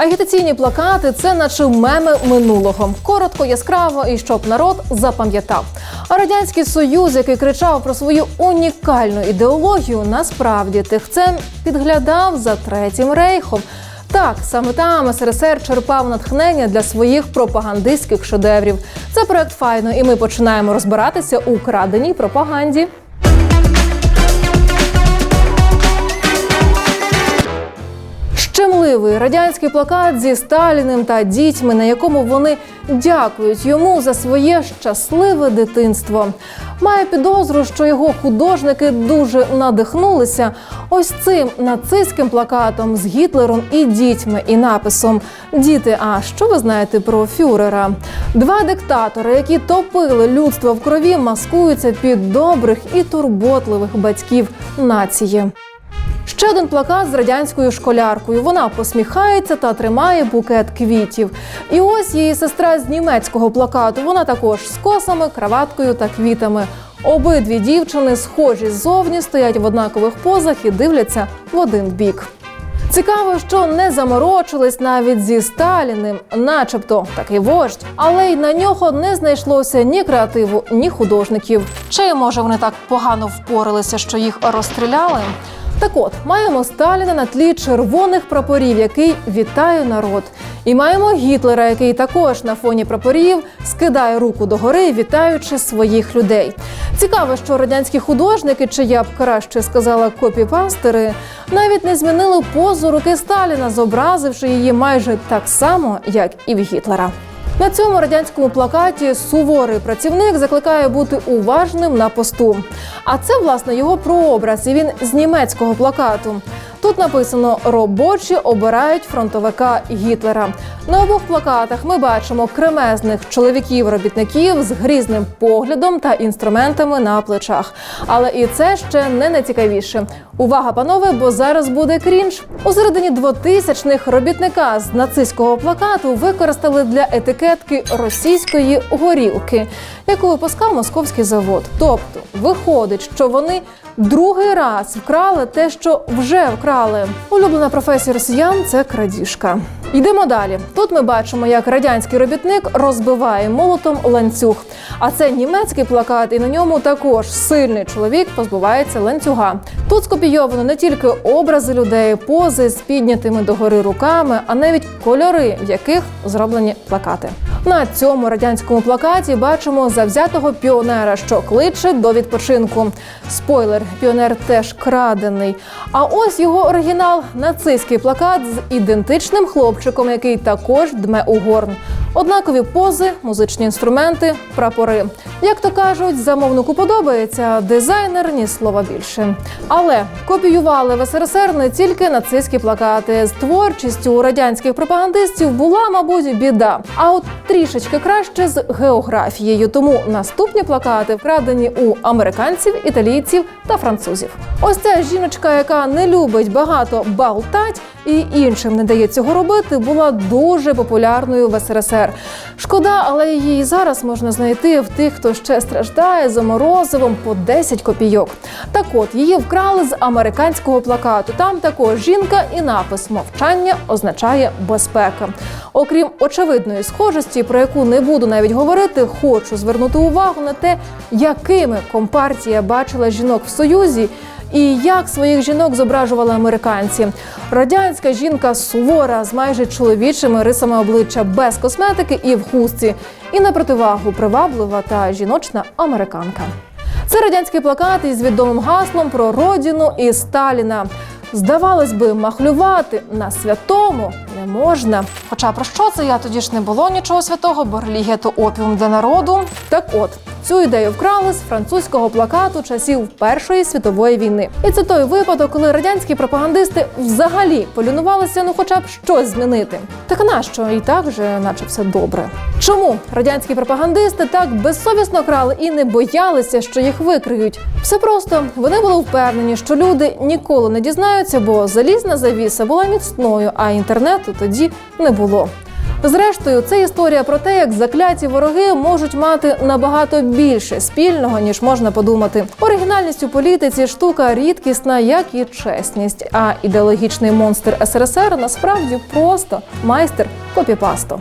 Агітаційні плакати це наче меми минулого. Коротко, яскраво і щоб народ запам'ятав. А радянський союз, який кричав про свою унікальну ідеологію, насправді тихцем підглядав за третім рейхом. Так, саме там СРСР черпав натхнення для своїх пропагандистських шедеврів. Це проект файно, і ми починаємо розбиратися у краденій пропаганді. Щемливий радянський плакат зі Сталіним та дітьми, на якому вони дякують йому за своє щасливе дитинство. Має підозру, що його художники дуже надихнулися ось цим нацистським плакатом з Гітлером і дітьми, і написом Діти, а що ви знаєте про фюрера? Два диктатори, які топили людство в крові, маскуються під добрих і турботливих батьків нації. Ще один плакат з радянською школяркою. Вона посміхається та тримає букет квітів. І ось її сестра з німецького плакату. Вона також з косами, краваткою та квітами. Обидві дівчини схожі ззовні, стоять в однакових позах і дивляться в один бік. Цікаво, що не заморочились навіть зі Сталіним, начебто такий вождь, але й на нього не знайшлося ні креативу, ні художників. Чи може вони так погано впоралися, що їх розстріляли? Так от маємо Сталіна на тлі червоних прапорів, який вітає народ. І маємо Гітлера, який також на фоні прапорів скидає руку догори, вітаючи своїх людей. Цікаво, що радянські художники, чи я б краще сказала копіпастери, навіть не змінили позу руки Сталіна, зобразивши її майже так само, як і в Гітлера. На цьому радянському плакаті суворий працівник закликає бути уважним на посту. А це власне його прообраз, і він з німецького плакату. Тут написано робочі обирають фронтовика Гітлера. На обох плакатах ми бачимо кремезних чоловіків-робітників з грізним поглядом та інструментами на плечах. Але і це ще не найцікавіше. Увага, панове, бо зараз буде крінж. У середині 2000-х робітника з нацистського плакату використали для етикетки російської горілки, яку випускав московський завод. Тобто, виходить, що вони другий раз вкрали те, що вже вкрали. Улюблена професія росіян це крадіжка. Йдемо далі. Тут ми бачимо, як радянський робітник розбиває молотом ланцюг. А це німецький плакат, і на ньому також сильний чоловік позбувається ланцюга. Тут скопійовано не тільки образи людей, пози з піднятими догори руками, а навіть кольори, в яких зроблені плакати. На цьому радянському плакаті бачимо завзятого піонера, що кличе до відпочинку. Спойлер, піонер теж крадений. А ось його оригінал нацистський плакат з ідентичним хлопчиком, який також дме у горн. Однакові пози, музичні інструменти, прапори. Як то кажуть, замовнику подобається а дизайнер ні слова більше. Але копіювали в СРСР не тільки нацистські плакати. З творчістю у радянських пропагандистів була, мабуть, біда. А от трішечки краще з географією. Тому наступні плакати вкрадені у американців, італійців та французів. Ось ця жіночка, яка не любить багато болтать і іншим не дає цього робити, була дуже популярною в СРСР. Шкода, але її зараз можна знайти в тих, хто ще страждає за морозивом по 10 копійок. Так от її вкрали з американського плакату. Там також жінка і напис мовчання означає безпека. Окрім очевидної схожості, про яку не буду навіть говорити, хочу звернути увагу на те, якими компартія бачила жінок в союзі. І як своїх жінок зображували американці? Радянська жінка сувора з майже чоловічими рисами обличчя без косметики і в хустці, і на противагу приваблива та жіночна американка. Це радянський плакат із відомим гаслом про родину і Сталіна. Здавалось би, махлювати на святому не можна. Хоча про що це я тоді ж не було нічого святого, бо релігія то опіум для народу. Так от. Цю ідею вкрали з французького плакату часів Першої світової війни. І це той випадок, коли радянські пропагандисти взагалі полінувалися ну хоча б щось змінити. Так нащо і так вже, наче все добре. Чому радянські пропагандисти так безсовісно крали і не боялися, що їх викриють? Все просто вони були впевнені, що люди ніколи не дізнаються, бо залізна завіса була міцною, а інтернету тоді не було. Зрештою, це історія про те, як закляті вороги можуть мати набагато більше спільного ніж можна подумати. Оригінальність у політиці штука рідкісна, як і чесність. А ідеологічний монстр СРСР насправді просто майстер копіпасту.